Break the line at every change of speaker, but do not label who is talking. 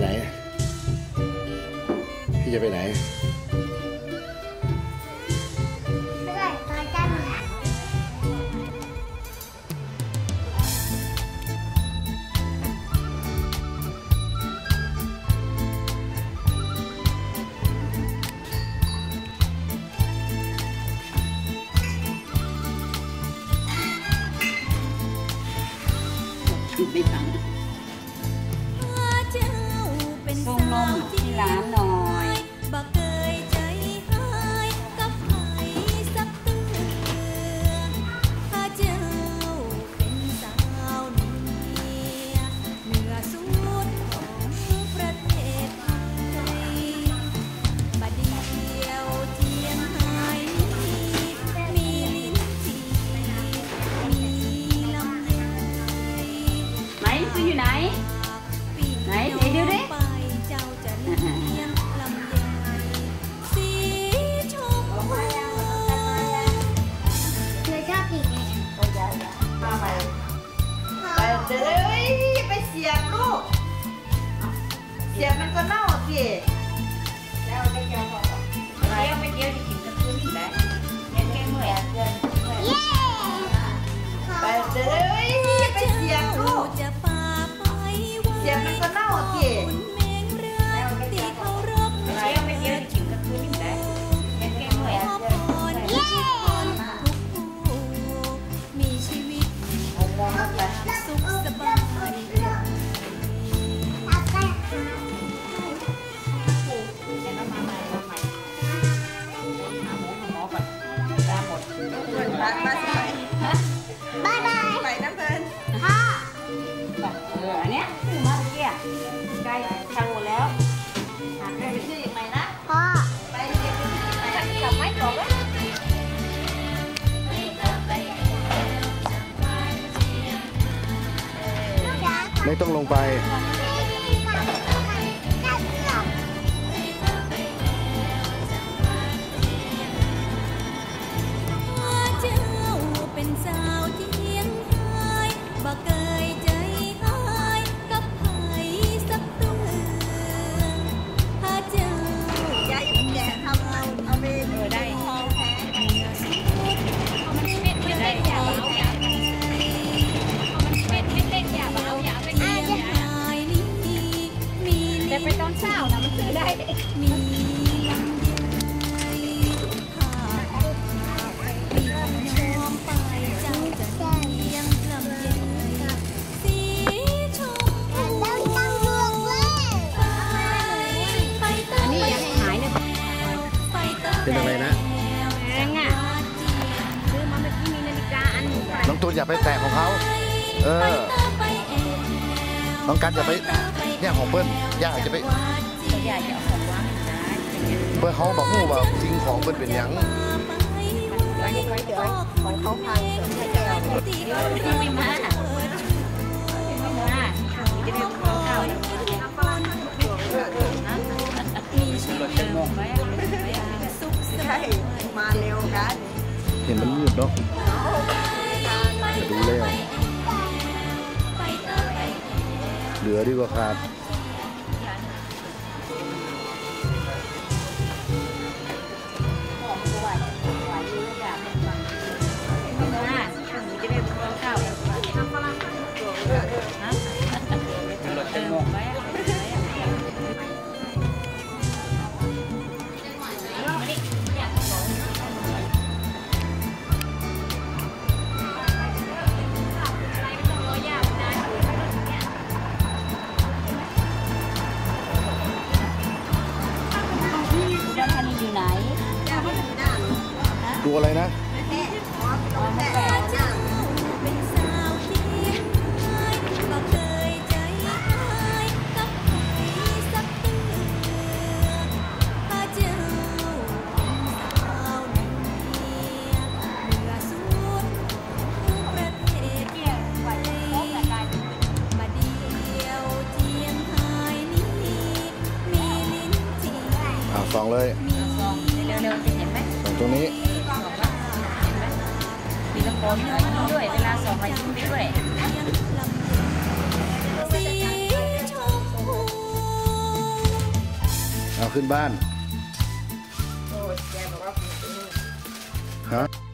ไหน พี่จะไปไหน
เพื่อน
เป็ เดี๋ยวเลย
ไป
เสี
ยบลูก เสียบมันก็เน่าสิแล้วไปเกี่ยวก่อนเกี่ยวไปเกี่ยวจะกินกับคืนนี่แหละ ไม่
ต้
องลงไป เติ
มเป็นอะไร
นะ
แพงอะซื้อมาเมื่อกี้มีนาฬิกาอันหนึ่ง
น้องตูนอย่าไปแตะของเขาเออ น้องกันอย่าไปแย่งของเปิ้ลย่าจะไป
อยากจะเอาของว่างนะ
เปิ้ลเขาบอกหูว่าทิ้งของเปิ้ลเป็นหยัง
แล้วนี่เขาเดี๋ยวของเขาพังเดี๋ยวให้จะเอา
ไม่มาไม่มาจะได้ข้าวข้าวอยู่
มีชีวิต
เติมไว้
สุขสบาย
มาเร็วกัน
เห็นมันมืดเนาะจะดูแล้ว
ไปเติมไป
เหลือดีกว่าขาด
ดูอะ
ไรนะ
เป็นสาวเทียงหายก็เคยใจหายกับใครสักเตือนถ้าเจ้าเป็นสาวเนียเหนือสุดของประเทศไทยมาเดียวเทียงหายนี้ ข
องเนื้อนี้า
สออ้วย
เอาขึ้นบ้าน ฮะ